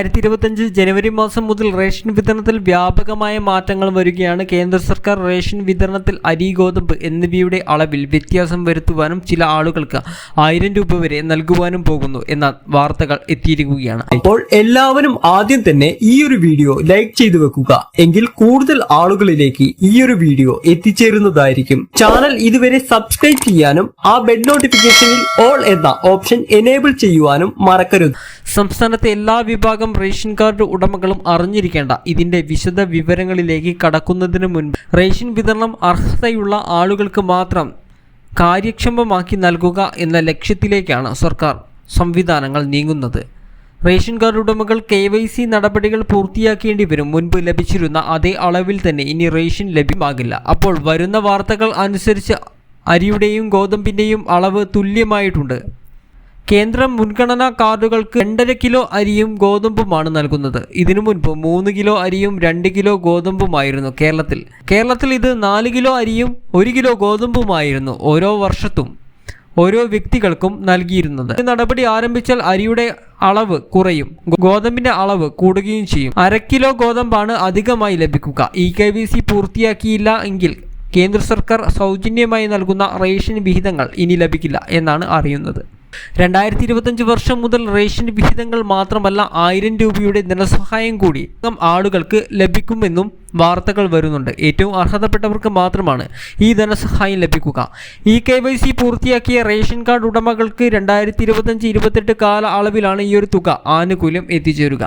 രണ്ടായിരത്തി ഇരുപത്തഞ്ച് ജനുവരി മാസം മുതൽ റേഷൻ വിതരണത്തിൽ വ്യാപകമായ മാറ്റങ്ങൾ വരികയാണ്. കേന്ദ്ര സർക്കാർ റേഷൻ വിതരണത്തിൽ അരി ഗോതമ്പ് എന്നിവയുടെ അളവിൽ വ്യത്യാസം വരുത്തുവാനും ചില ആളുകൾക്ക് ആയിരം രൂപ വരെ നൽകുവാനും പോകുന്നു എന്ന വാർത്തകൾ എത്തിയിരിക്കുകയാണ്. അപ്പോൾ എല്ലാവരും ആദ്യം തന്നെ ഈ ഒരു വീഡിയോ ലൈക്ക് ചെയ്തു വെക്കുക. എങ്കിൽ കൂടുതൽ ആളുകളിലേക്ക് ഈ ഒരു വീഡിയോ എത്തിച്ചേരുന്നതായിരിക്കും. ചാനൽ ഇതുവരെ സബ്സ്ക്രൈബ് ചെയ്യാനും ആ ബെൽ നോട്ടിഫിക്കേഷനിൽ ഓൾ എന്ന ഓപ്ഷൻ എനേബിൾ ചെയ്യുവാനും മറക്കരുത്. സംസ്ഥാനത്തെ എല്ലാ വിഭാഗം റേഷൻ കാർഡ് ഉടമകളും അറിഞ്ഞിരിക്കേണ്ട. ഇതിന്റെ വിശദ വിവരങ്ങളിലേക്ക് കടക്കുന്നതിന് മുൻപ് റേഷൻ വിതരണം അർഹതയുള്ള ആളുകൾക്ക് മാത്രം കാര്യക്ഷമമാക്കി നൽകുക എന്ന ലക്ഷ്യത്തിലേക്കാണ് സർക്കാർ സംവിധാനങ്ങൾ നീങ്ങുന്നത്. റേഷൻ കാർഡ് ഉടമകൾ കെ വൈ സി നടപടികൾ പൂർത്തിയാക്കേണ്ടി വരും. മുൻപ് ലഭിച്ചിരുന്ന അതേ അളവിൽ തന്നെ ഇനി റേഷൻ ലഭ്യമാകില്ല. അപ്പോൾ വരുന്ന വാർത്തകൾ അനുസരിച്ച് അരിയുടെയും ഗോതമ്പിന്റെയും അളവ് തുല്യമായിട്ടുണ്ട്. കേന്ദ്രം മുൻഗണനാ കാർഡുകൾക്ക് രണ്ടര കിലോ അരിയും ഗോതമ്പുമാണ് നൽകുന്നത്. ഇതിനു മുൻപ് മൂന്ന് കിലോ അരിയും രണ്ട് കിലോ ഗോതമ്പുമായിരുന്നു കേരളത്തിൽ. കേരളത്തിൽ ഇത് നാല് കിലോ അരിയും ഒരു കിലോ ഗോതമ്പുമായിരുന്നു ഓരോ വർഷത്തും ഓരോ വ്യക്തികൾക്കും നൽകിയിരുന്നത്. നടപടി ആരംഭിച്ചാൽ അരിയുടെ അളവ് കുറയും ഗോതമ്പിന്റെ അളവ് കൂടുകയും ചെയ്യും. അര കിലോ ഗോതമ്പാണ് അധികമായി ലഭിക്കുക. ഇ കെ വി സി പൂർത്തിയാക്കിയില്ല എങ്കിൽ കേന്ദ്ര സർക്കാർ സൗജന്യമായി നൽകുന്ന റേഷൻ വിഹിതങ്ങൾ ഇനി ലഭിക്കില്ല എന്നാണ് അറിയുന്നത്. രണ്ടായിരത്തി ഇരുപത്തഞ്ച് വർഷം മുതൽ റേഷൻ വിഹിതങ്ങൾ മാത്രമല്ല ആയിരം രൂപയുടെ ധനസഹായം കൂടി ആളുകൾക്ക് ലഭിക്കുമെന്നും വാർത്തകൾ വരുന്നുണ്ട്. ഏറ്റവും അർഹതപ്പെട്ടവർക്ക് മാത്രമാണ് ഈ ധനസഹായം ലഭിക്കുക. ഇ കെ വൈ സി പൂർത്തിയാക്കിയ റേഷൻ കാർഡ് ഉടമകൾക്ക് രണ്ടായിരത്തി ഇരുപത്തഞ്ച് ഇരുപത്തെട്ട് കാല അളവിലാണ് ഈ ഒരു തുക ആനുകൂല്യം എത്തിച്ചേരുക.